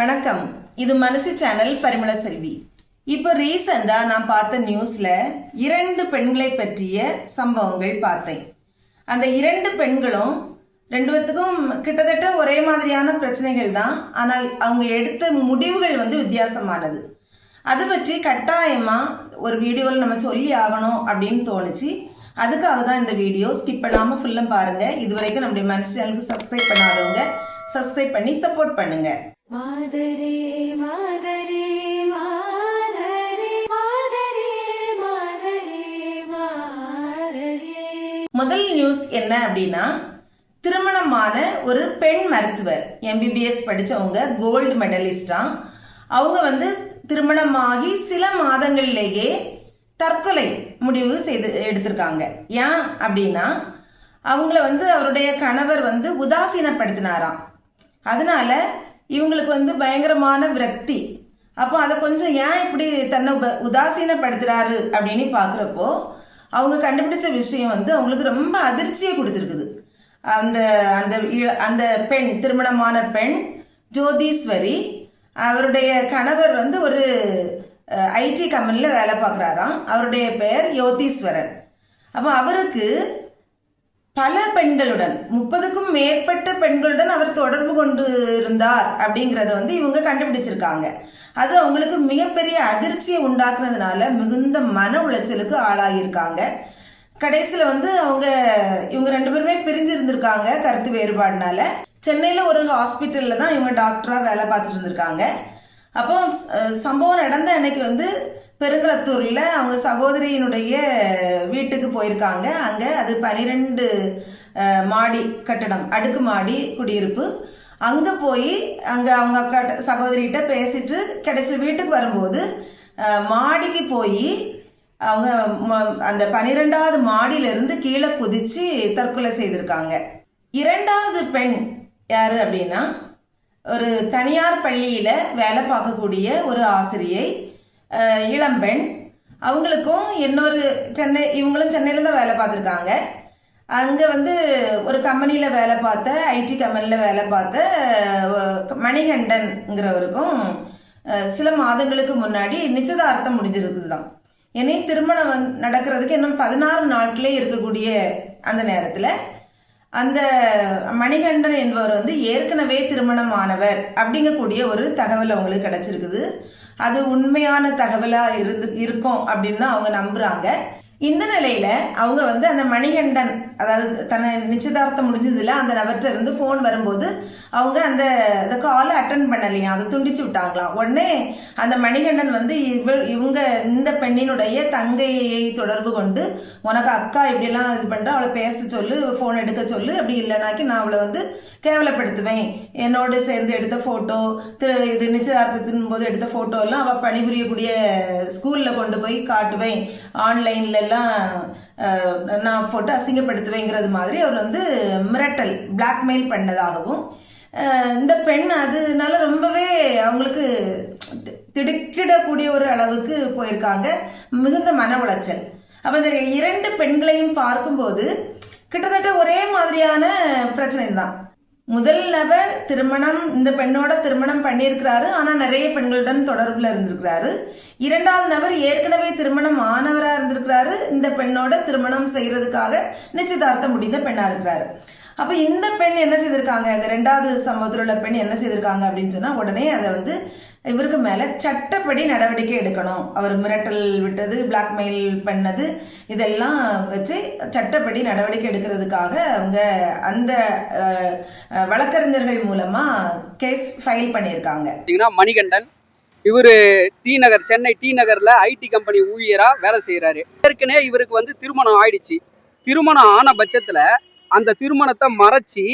வணக்கம். இது மனசு சேனல் பரிமள செல்வி. இப்போ ரீசெண்டா நான் பார்த்த நியூஸ்ல இரண்டு பெண்களை பற்றிய சம்பவங்கள் பார்த்தேன். அந்த இரண்டு பெண்களும் ரெண்டு பேர்த்துக்கும் கிட்டத்தட்ட ஒரே மாதிரியான பிரச்சனைகள் தான் ஆனால் அவங்க எடுத்த முடிவுகள் வந்து வித்தியாசமானது. அதை பற்றி கட்டாயமா ஒரு வீடியோவில் நம்ம சொல்லி ஆகணும் அப்படின்னு தோணுச்சு. அதுக்காக தான் இந்த வீடியோ ஸ்கிப் பண்ணாமல் ஃபுல்லும் பாருங்கள் இது வரைக்கும் நம்முடைய மனசு சேனலுக்கு சப்ஸ்கிரைப் பண்ணாதவங்க சப்ஸ்கிரைப் பண்ணி சப்போர்ட் பண்ணுங்கள் மாதரே மாதரே மாதரே மாதரே மாதரே மாதரே. முதல் நியூஸ் என்ன அப்படின்னா திருமணமான ஒரு பெண் மருத்துவர் எம்பிபிஎஸ் படித்தவங்க கோல்டு மெடலிஸ்டா அவங்க வந்து திருமணமாகி சில மாதங்கள்லேயே தற்கொலை முடிவு செய்து எடுத்திருக்காங்க. ஏன் அப்படின்னா அவங்கள வந்து அவருடைய கணவர் வந்து உதாசீனப்படுத்தினாராம். அதனால இவங்களுக்கு வந்து பயங்கரமான விரக்தி. அப்போ அதை கொஞ்சம் ஏன் இப்படி தன்னை உப- உதாசீனப்படுத்துறாரு அப்படின்னு பார்க்குறப்போ அவங்க கண்டுபிடிச்ச விஷயம் வந்து அவங்களுக்கு ரொம்ப அதிர்ச்சியை கொடுத்துருக்குது. அந்த அந்த அந்த பெண் திருமணமான பெண் ஜோதீஸ்வரி அவருடைய கணவர் வந்து ஒரு ஐடி கம்பெனியில் வேலை பார்க்குறாராம். அவருடைய பெயர் யோதீஸ்வரன். அப்போ அவருக்கு பல பெண்களுடன் முப்பதுக்கும் மேற்பட்ட பெண்களுடன் அவர் தொடர்பு கொண்டு இருந்தார் அப்படிங்கிறத வந்து இவங்க கண்டுபிடிச்சிருக்காங்க. அது அவங்களுக்கு மிகப்பெரிய அதிர்ச்சியை உண்டாக்குனதுனால மிகுந்த மன உளைச்சலுக்கு ஆளாகியிருக்காங்க. கடைசியில் வந்து அவங்க இவங்க ரெண்டு பேருமே பிரிஞ்சு இருந்திருக்காங்க கருத்து வேறுபாடுனால. சென்னையில் ஒரு ஹாஸ்பிட்டலில் தான் இவங்க டாக்டராக வேலை பார்த்துட்டு இருந்திருக்காங்க. அப்போ சம்பவம் நடந்த அன்னைக்கு வந்து பெருங்களத்தூரில் அவங்க சகோதரியினுடைய வீட்டுக்கு போயிருக்காங்க. அங்கே அது பனிரெண்டு மாடி கட்டடம் அடுக்கு மாடி குடியிருப்பு. அங்கே போய் அங்கே அவங்க அக்கா சகோதரிகிட்ட பேசிட்டு கடைசியில் வீட்டுக்கு வரும்போது மாடிக்கு போய் அவங்க ம- அந்த பனிரெண்டாவது மாடியிலிருந்து கீழே குதிச்சு தற்கொலை செய்திருக்காங்க. இரண்டாவது பெண் யார் அப்படின்னா ஒரு தனியார் பள்ளியில் வேலை பார்க்கக்கூடிய ஒரு ஆசிரியை. இளம்பெண் அவங்களுக்கும் இன்னொரு சென்னை இவங்களும் சென்னையில் தான் வேலை பார்த்துருக்காங்க. அங்கே வந்து ஒரு கம்பெனியில் வேலை பார்த்த ஐடி கம்பெனியில் வேலை பார்த்த மணிகண்டன்ங்கிறவருக்கும் சில மாதங்களுக்கு முன்னாடி நிச்சயதார்த்தம் முடிஞ்சிருக்குது தான் இனி திருமணம் வந் நடக்கிறதுக்கு இன்னும் பதினாறு நாட்களே இருக்கக்கூடிய அந்த நேரத்தில் அந்த மணிகண்டன் என்பவர் வந்து ஏற்கனவே திருமணமானவர் அப்படிங்கக்கூடிய ஒரு தகவல் அவங்களுக்கு கிடச்சிருக்குது. அது உண்மையான தகவலா இருந்து இருக்கும் அப்படின்னு தான் அவங்க நம்புறாங்க. இந்த நிலையில அவங்க வந்து அந்த மணிகண்டன் அதாவது தன்னை நிச்சயதார்த்தம் முடிஞ்சதுல அந்த நபர்கிட்ட இருந்து ஃபோன் வரும்போது அவங்க அந்த அந்த காலை அட்டன் பண்ணலையா? அதை துண்டிச்சு விட்டாங்களாம் உடனே அந்த மணிகண்டன் வந்து இவ இவங்க இந்த பெண்ணினுடைய தங்கையை தொடர்பு கொண்டு உனக்கு அக்கா இப்படிலாம் இது பண்ணுற அவளை பேச சொல்லு ஃபோன் எடுக்க சொல்லு அப்படி இல்லைனாக்கி நான் அவளை வந்து கேவலப்படுத்துவேன். என்னோடு சேர்ந்து எடுத்த ஃபோட்டோ திரு இது நிச்சயதார்த்தத்தின் போது எடுத்த ஃபோட்டோ எல்லாம் அவள் பணிபுரியக்கூடிய ஸ்கூலில் கொண்டு போய் காட்டுவேன். ஆன்லைன்லலாம் நான் போட்டு அசிங்கப்படுத்துவேங்கிறது மாதிரி அவர் வந்து மிரட்டல் பிளாக்மெயில் பண்ணதாகவும் இந்த பெண் அதனால ரொம்பவே அவங்களுக்கு தி- திடுக்கிடக்கூடிய ஒரு அளவுக்கு போயிருக்காங்க. மிகுந்த மன உளைச்சல். அப்போ இந்த இரண்டு பெண்களையும் பார்க்கும்போது கிட்டத்தட்ட ஒரே மாதிரியான பிரச்சனை தான் முதல் நபர் திருமணம் இந்த பெண்ணோட திருமணம் பண்ணியிருக்கிறாரு. ஆனா நிறைய பெண்களுடன் தொடர்புல இருந்திருக்கிறாரு. இரண்டாவது நபர் ஏற்கனவே திருமணம் ஆனவரா இருந்திருக்கிறாரு. இந்த பெண்ணோட திருமணம் செய்யறதுக்காக நிச்சயதார்த்தம் முடிந்த பெண்ணா இருக்கிறாரு. அப்ப இந்த பெண் என்ன செய்திருக்காங்க? இந்த ரெண்டாவது சம்பவத்தில் உள்ள பெண் என்ன செய்திருக்காங்க அப்படின்னு சொன்னா உடனே அதை வந்து இவருக்கு மேல சட்டப்படி நடவடிக்கை எடுக்கணும். அவர் மிரட்டல் விட்டது பிளாக்மெயில் பண்ணது. இதெல்லாம் வச்சு சட்டப்படி நடவடிக்கை எடுக்கிறதுக்காக அவங்க அந்த வழக்கறிஞர்கள் மூலமா கேஸ் ஃபைல் பண்ணியிருக்காங்க. பார்த்தீங்கன்னா மணிகண்டன் இவர் டி நகர் சென்னை டி நகர்ல ஐடி கம்பெனி ஊழியரா வேலை செய்யறாரு ஏற்கனவே இவருக்கு வந்து திருமணம் ஆயிடுச்சு. திருமணம் ஆன பட்சத்துல அந்த திருமணத்தை மறைச்சி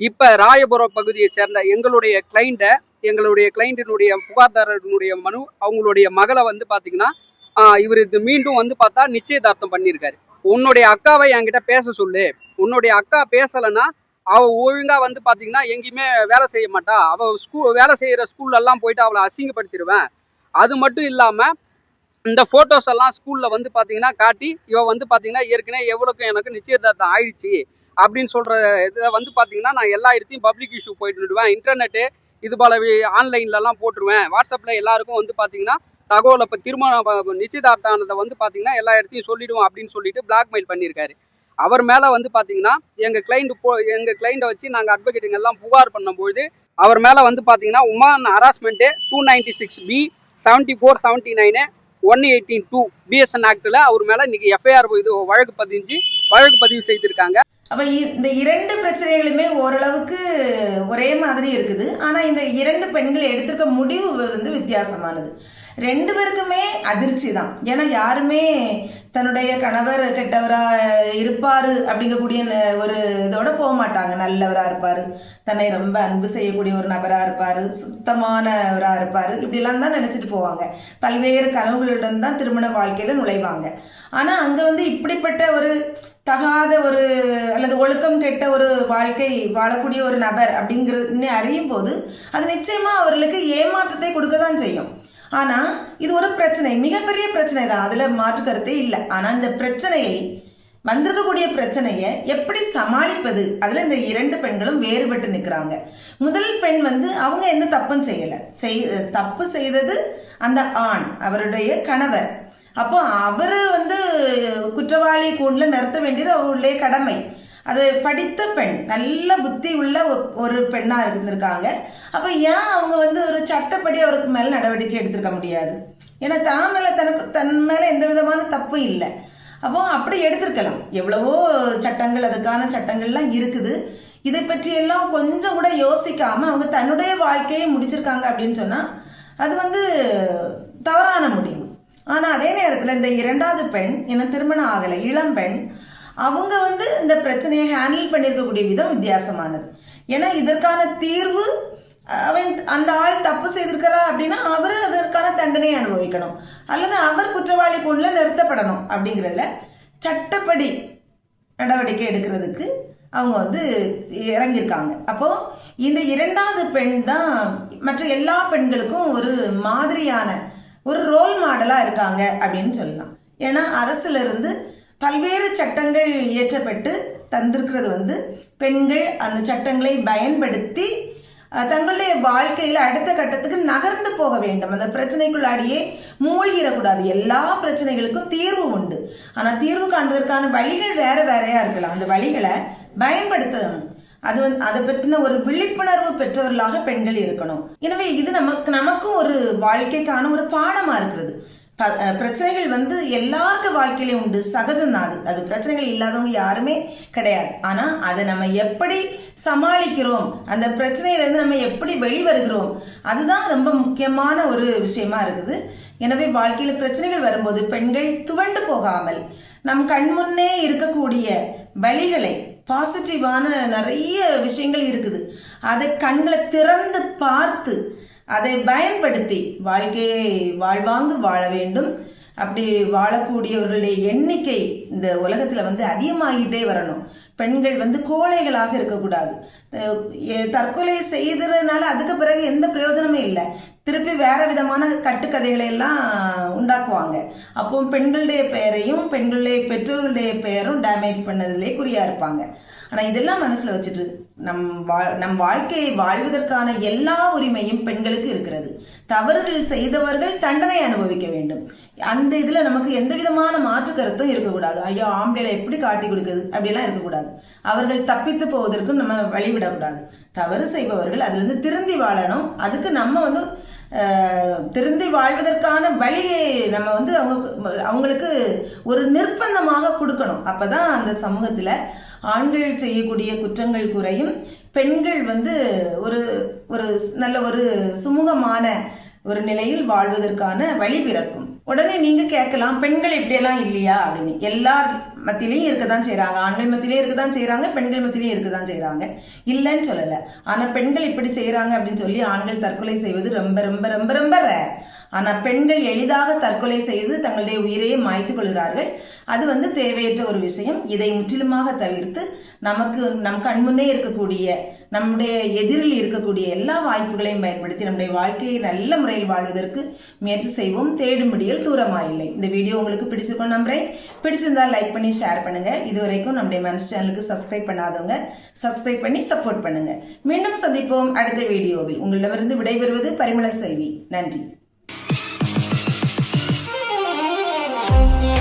இப்ப ராயபுரம் பகுதியை சேர்ந்த எங்களுடைய கிளைண்ட்டை எங்களுடைய கிளைண்டினுடைய புகார்தாரனுடைய மனு அவங்களுடைய மகளை வந்து பாத்தீங்கன்னா இவர் இது மீண்டும் வந்து பார்த்தா நிச்சயதார்த்தம் பண்ணியிருக்காரு. உன்னுடைய அக்காவை என்கிட்ட பேச சொல்லு. உன்னுடைய அக்கா பேசலைன்னா அவள் ஒழுங்காக வந்து பார்த்தீங்கன்னா எங்கேயுமே வேலை செய்ய மாட்டா. அவள் ஸ்கூல் வேலை செய்கிற ஸ்கூல்லெல்லாம் போயிட்டு அவளை அசிங்கப்படுத்திடுவேன். அது மட்டும் இல்லாமல் இந்த ஃபோட்டோஸ் எல்லாம் ஸ்கூலில் வந்து பார்த்தீங்கன்னா காட்டி இவள் வந்து பார்த்தீங்கன்னா ஏற்கனவே எவ்வளோக்கும் எனக்கு நிச்சயதார்த்தம் ஆயிடுச்சு அப்படின்னு சொல்கிற இதை வந்து பார்த்தீங்கன்னா நான் எல்லா இடத்தையும் பப்ளிக் இஷ்யூ போயிட்டு விடுவேன் இன்டர்நெட்டு இது போல ஆன்லைன்லலாம் போட்டுருவேன். வாட்ஸ்அப்பில் எல்லாருக்கும் வந்து பார்த்தீங்கன்னா தகவலை இப்போ திருமணம் நிச்சயதார்த்தானதை வந்து பார்த்தீங்கன்னா எல்லா இடத்தையும் சொல்லிடுவோம் அப்படின்னு சொல்லிட்டு பிளாக்மெயில் பண்ணியிருக்காரு. அவர் மேலே வந்து பார்த்தீங்கன்னா எங்கள் கிளைண்ட் போ எங்கள் கிளைண்ட்டை வச்சு நாங்கள் அட்வொகேட்டுங்கெல்லாம் புகார் பண்ணும்பொழுது அவர் மேலே வந்து பார்த்தீங்கன்னா woman harassment two ninety six B seventy four seventy nine one eighteen two BSN ஆக்டில் அவர் மேலே இன்றைக்கி எஃப்ஐஆர் இது வழக்கு பதிஞ்சு வழக்கு பதிவு செய்திருக்காங்க. அப்ப இ- இந்த இரண்டு பிரச்சனைகளுமே ஓரளவுக்கு ஒரே மாதிரி இருக்குது. ஆனா இந்த இரண்டு பெண்கள் எடுத்திருக்க முடிவு வந்து வித்தியாசமானது. ரெண்டு பேருக்குமே அதிர்ச்சி தான். ஏன்னா யாருமே தன்னுடைய கணவர் கெட்டவரா இருப்பாரு அப்படிங்கக்கூடிய ஒரு இதோட போக மாட்டாங்க. நல்லவரா இருப்பாரு. தன்னை ரொம்ப அன்பு செய்யக்கூடிய ஒரு நபரா இருப்பாரு. சுத்தமானவரா இருப்பாரு. இப்படிலாம் தான் நினைச்சிட்டு போவாங்க. பல்வேறு கனவுகளுடன் தான் திருமண வாழ்க்கையில நுழைவாங்க. ஆனா அங்க வந்து இப்படிப்பட்ட ஒரு தகாத ஒரு அல்லது ஒழுக்கம் கெட்ட ஒரு வாழ்க்கை வாழக்கூடிய ஒரு நபர் அப்படிங்கிறது அறியும் போது அது நிச்சயமா அவர்களுக்கு ஏமாற்றத்தை கொடுக்க தான் செய்யும். ஆனா இது ஒரு பிரச்சனை. மிகப்பெரிய பிரச்சனை தான். அதுல மாற்று கருத்தே இல்லை. ஆனா இந்த பிரச்சனையை வந்திருக்கக்கூடிய பிரச்சனையை எப்படி சமாளிப்பது? அதுல இந்த இரண்டு பெண்களும் வேறுபட்டு நிற்கிறாங்க முதல் பெண் வந்து அவங்க எந்த தப்பும் செய்யல. செய் தப்பு செய்தது அந்த ஆண் அவருடைய கணவர். அப்போ அவர் வந்து குற்றவாளி கூண்டில் நிறுத்த வேண்டியது அவருடைய கடமை. அது படித்த பெண் நல்ல புத்தி உள்ள ஒரு பெண்ணாக இருந்திருக்காங்க. அப்போ ஏன் அவங்க வந்து ஒரு சட்டப்படி அவருக்கு மேலே நடவடிக்கை எடுத்திருக்க முடியாது? ஏன்னா தான் மேலே தனக்கு தன் மேலே எந்த விதமான தப்பும் இல்லை. அப்போ அப்படி எடுத்திருக்கலாம். எவ்வளவோ சட்டங்கள் அதுக்கான சட்டங்கள்லாம் இருக்குது. இதை பற்றி எல்லாம் கொஞ்சம் கூட யோசிக்காமல் அவங்க தன்னுடைய வாழ்க்கையை முடிச்சிருக்காங்க அப்படின்னு சொன்னால் அது வந்து தவறான முடிவு. ஆனால் அதே நேரத்தில் இந்த இரண்டாவது பெண் என திருமணம் ஆகலை இளம் பெண் அவங்க வந்து இந்த பிரச்சனையை ஹேண்டில் பண்ணியிருக்கக்கூடிய விதம் வித்தியாசமானது. ஏன்னா இதற்கான தீர்வு அவன் அந்த ஆள் தப்பு செய்திருக்கிறா அப்படின்னா அவர் அதற்கான தண்டனையை அனுபவிக்கணும். அல்லது அவர் குற்றவாளி நிறுத்தப்படணும் அப்படிங்கிறதுல சட்டப்படி நடவடிக்கை எடுக்கிறதுக்கு அவங்க வந்து இறங்கியிருக்காங்க. அப்போ இந்த இரண்டாவது பெண் தான் மற்ற எல்லா பெண்களுக்கும் ஒரு மாதிரியான ஒரு ரோல் மாடலாக இருக்காங்க அப்படின்னு சொல்லலாம். ஏன்னா அரசுலேருந்து பல்வேறு சட்டங்கள் இயற்றப்பட்டு தந்திருக்கிறது வந்து பெண்கள் அந்த சட்டங்களை பயன்படுத்தி தங்களுடைய வாழ்க்கையில் அடுத்த கட்டத்துக்கு நகர்ந்து போக வேண்டும். அந்த பிரச்சனைக்குள்ளாடியே மூழ்கிடக்கூடாது. எல்லா பிரச்சனைகளுக்கும் தீர்வு உண்டு. ஆனால் தீர்வு காண்பதற்கான வழிகள் வேற வேறையா இருக்கலாம். அந்த வழிகளை பயன்படுத்தணும். அது வந்து அதை பற்றின ஒரு விழிப்புணர்வு பெற்றவர்களாக பெண்கள் இருக்கணும். எனவே இது நமக்கு நமக்கும் ஒரு வாழ்க்கைக்கான ஒரு பாடமா இருக்கிறது. பிரச்சனைகள் வந்து எல்லாருக்கும் வாழ்க்கையிலையும் உண்டு. சகஜம்தான் அது. அது பிரச்சனைகள் இல்லாதவங்க யாருமே கிடையாது. ஆனா அதை நம்ம எப்படி சமாளிக்கிறோம்? அந்த பிரச்சனையிலேருந்து நம்ம எப்படி வெளிவருகிறோம்? அதுதான் ரொம்ப முக்கியமான ஒரு விஷயமா இருக்குது. எனவே வாழ்க்கையில பிரச்சனைகள் வரும்போது பெண்கள் துவண்டு போகாமல் நம் கண்முன்னே இருக்கக்கூடிய வழிகளை பாசிட்டிவான நிறைய விஷயங்கள் இருக்குது. அதை கண்களை திறந்து பார்த்து அதை பயன்படுத்தி வாழ்க்கையை வாழ்வாங்கு வாழ வேண்டும். அப்படி வாழக்கூடியவர்களுடைய எண்ணிக்கை இந்த உலகத்தில் வந்து அதிகமாகிட்டே வரணும். பெண்கள் வந்து கோழைகளாக இருக்கக்கூடாது. தற்கொலை செய்ததுனால அதுக்கு பிறகு எந்த பிரயோஜனமே இல்லை. திருப்பி வேற விதமான கட்டுக்கதைகளை எல்லாம் உண்டாக்குவாங்க. அப்போ பெண்களுடைய பெயரையும் பெண்களுடைய பெற்றோர்களுடைய பெயரும் டேமேஜ் பண்ணதிலே குறியா இருப்பாங்க. ஆனால் இதெல்லாம் மனசில் வச்சுட்டு நம் வாழ் நம் வாழ்க்கையை வாழ்வதற்கான எல்லா உரிமையும் பெண்களுக்கு இருக்கிறது. தவறுகள் செய்தவர்கள் தண்டனை அனுபவிக்க வேண்டும். அந்த இதில் நமக்கு எந்த விதமான மாற்று கருத்தும் இருக்கக்கூடாது. ஐயோ ஆம்பளைல எப்படி காட்டி கொடுக்குது? அப்படிலாம் இருக்கக்கூடாது. அவர்கள் தப்பித்து போவதற்கும் நம்ம வழிவிடக்கூடாது. தவறு செய்பவர்கள் அதுலேருந்து திருந்தி வாழணும். அதுக்கு நம்ம வந்து திருந்தி வாழ்வதற்கான வழியை நம்ம வந்து அவங்க அவங்களுக்கு ஒரு நிர்பந்தமாக கொடுக்கணும். அப்பதான் அந்த சமூகத்தில் ஆண்கள் செய்யக்கூடிய குற்றங்கள் குறையும். பெண்கள் வந்து ஒரு ஒரு நல்ல ஒரு சுமூகமான ஒரு நிலையில் வாழ்வதற்கான வழி பிறக்கும். உடனே நீங்க கேட்கலாம் பெண்கள் இப்படியெல்லாம் இல்லையா? அப்படின்னு. எல்லார் மத்தியிலையும் இருக்க தான் செய்கிறாங்க ஆண்கள் மத்தியிலேயே இருக்க தான் செய்கிறாங்க பெண்கள் மத்தியிலேயே இருக்க தான் செய்கிறாங்க இல்லைன்னு சொல்லல. ஆனா பெண்கள் இப்படி செய்கிறாங்க அப்படின்னு சொல்லி ஆண்கள் தற்கொலை செய்வது ரொம்ப ரொம்ப ரொம்ப ரொம்ப ரேர் ஆனால் பெண்கள் எளிதாக தற்கொலை செய்து தங்களுடைய உயிரையே மாய்த்து கொள்கிறார்கள். அது வந்து தேவையற்ற ஒரு விஷயம். இதை முற்றிலுமாக தவிர்த்து நமக்கு நம் கண்முன்னே இருக்கக்கூடிய நம்முடைய எதிரில் இருக்கக்கூடிய எல்லா வாய்ப்புகளையும் பயன்படுத்தி நம்முடைய வாழ்க்கையை நல்ல முறையில் வாழ்வதற்கு முயற்சி செய்வோம். தேடும்படியில் தூரமாயில்லை. இந்த வீடியோ உங்களுக்கு பிடிச்சிருக்கோம் நம்புறேன். பிடிச்சிருந்தால் லைக் பண்ணி ஷேர் பண்ணுங்க. இதுவரைக்கும் நம்முடைய மனசு சேனலுக்கு சப்ஸ்கிரைப் பண்ணாதவங்க சப்ஸ்கிரைப் பண்ணி சப்போர்ட் பண்ணுங்க. மீண்டும் சந்திப்போம் அடுத்த வீடியோவில். உங்களிடமிருந்து விடைபெறுவது பரிமள செல்வி. நன்றி. Yeah.